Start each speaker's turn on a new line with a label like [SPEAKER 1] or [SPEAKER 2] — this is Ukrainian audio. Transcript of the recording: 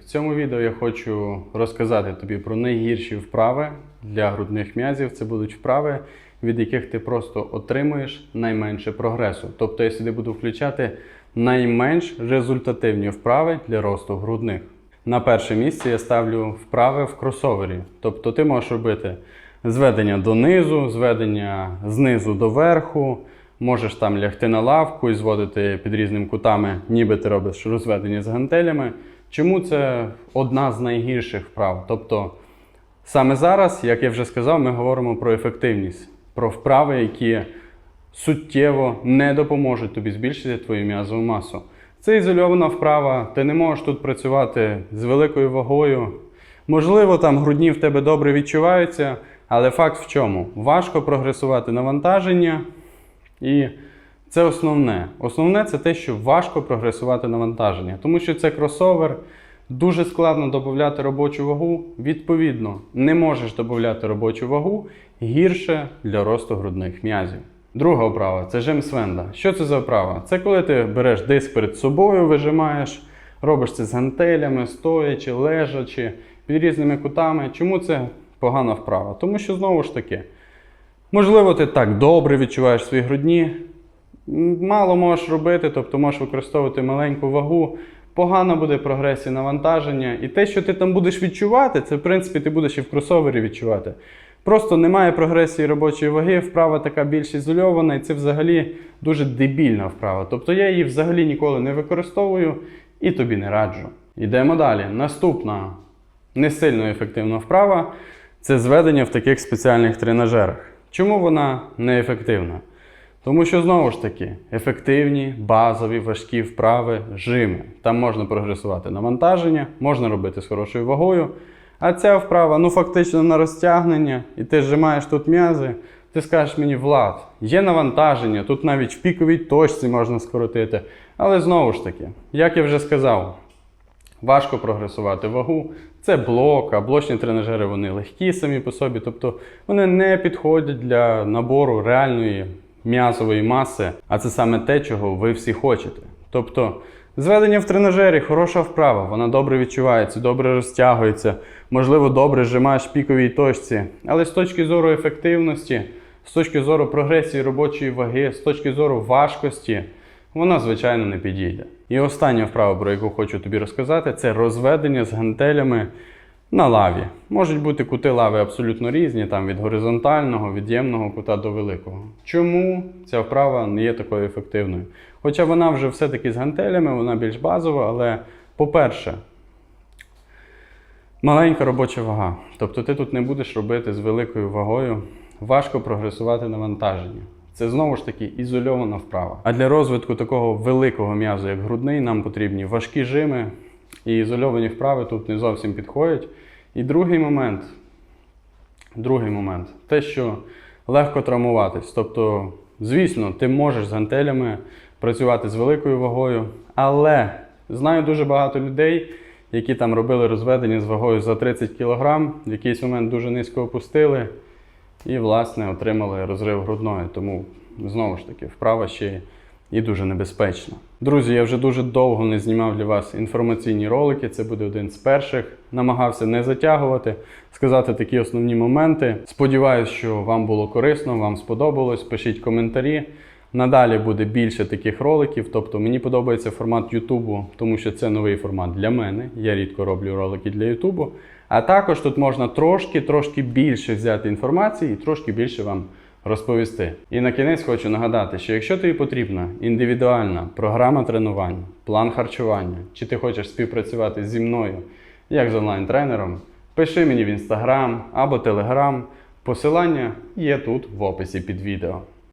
[SPEAKER 1] В цьому відео я хочу розказати тобі про найгірші вправи для грудних м'язів. Це будуть вправи, від яких ти просто отримуєш найменше прогресу. Тобто я сюди буду включати найменш результативні вправи для росту грудних. На перше місце я ставлю вправи в кросовері. Тобто ти можеш робити зведення донизу, зведення знизу до верху. Можеш там лягти на лавку і зводити під різними кутами, ніби ти робиш розведення з гантелями. Чому це одна з найгірших вправ? Тобто, саме зараз, як я вже сказав, ми говоримо про ефективність, про вправи, які суттєво не допоможуть тобі збільшити твою м'язову масу. Це ізольована вправа, ти не можеш тут працювати з великою вагою. Можливо, там грудні в тебе добре відчуваються, але факт в чому? Важко прогресувати навантаження. І це основне. Основне це те, що важко прогресувати навантаження, тому що це кросовер, дуже складно додати робочу вагу. Відповідно, не можеш додати робочу вагу гірше для росту грудних м'язів. Друга вправа це жим Свенда. Що це за вправа? Це коли ти береш диск перед собою, вижимаєш, робиш це з гантелями, стоячи, лежачи, під різними кутами. Чому це погана вправа? Тому що знову ж таки. Можливо, ти так добре відчуваєш свої грудні, мало можеш робити, тобто можеш використовувати маленьку вагу, погана буде прогресія навантаження. І те, що ти там будеш відчувати, це в принципі ти будеш і в кросовері відчувати. Просто немає прогресії робочої ваги, вправа така більш ізольована, і це взагалі дуже дебільна вправа. Тобто я її взагалі ніколи не використовую і тобі не раджу. Йдемо далі. Наступна не сильно ефективна вправа це зведення в таких спеціальних тренажерах. Чому вона неефективна? Тому що знову ж таки ефективні, базові, важкі вправи, жими. Там можна прогресувати навантаження, можна робити з хорошою вагою. А ця вправа, ну фактично на розтягнення, і ти зжимаєш тут м'язи, ти скажеш мені, Влад, є навантаження, тут навіть в піковій точці можна скоротити. Але знову ж таки, як я вже сказав, важко прогресувати вагу. Це блок, а блочні тренажери вони легкі самі по собі, тобто вони не підходять для набору реальної м'язової маси, а це саме те, чого ви всі хочете. Тобто, зведення в тренажері хороша вправа, вона добре відчувається, добре розтягується, можливо, добре зжимаєш піковій точці. Але з точки зору ефективності, з точки зору прогресії робочої ваги, з точки зору важкості, вона, звичайно, не підійде. І остання вправа, про яку хочу тобі розказати, це розведення з гантелями на лаві. Можуть бути кути лави абсолютно різні, там від горизонтального, від ємного кута до великого. Чому ця вправа не є такою ефективною? Хоча вона вже все-таки з гантелями, вона більш базова, але, по-перше, маленька робоча вага. Тобто ти тут не будеш робити з великою вагою, важко прогресувати навантаження. Це знову ж таки ізольована вправа. А для розвитку такого великого м'язу, як грудний, нам потрібні важкі жими, і ізольовані вправи тут не зовсім підходять. І другий момент, другий момент те, що легко травмуватись. Тобто, звісно, ти можеш з гантелями працювати з великою вагою, але знаю дуже багато людей, які там робили розведення з вагою за 30 кг, в якийсь момент дуже низько опустили і, власне, отримали розрив грудної. Тому, знову ж таки, вправа ще і дуже небезпечна. Друзі, я вже дуже довго не знімав для вас інформаційні ролики. Це буде один з перших. Намагався не затягувати, сказати такі основні моменти. Сподіваюсь, що вам було корисно, вам сподобалось. Пишіть коментарі. Надалі буде більше таких роликів. Тобто мені подобається формат Ютубу, тому що це новий формат для мене. Я рідко роблю ролики для Ютубу. А також тут можна трошки, трошки більше взяти інформації і трошки більше вам розповісти. І на кінець хочу нагадати, що якщо тобі потрібна індивідуальна програма тренувань, план харчування, чи ти хочеш співпрацювати зі мною як з онлайн-тренером, пиши мені в інстаграм або телеграм. Посилання є тут в описі під відео.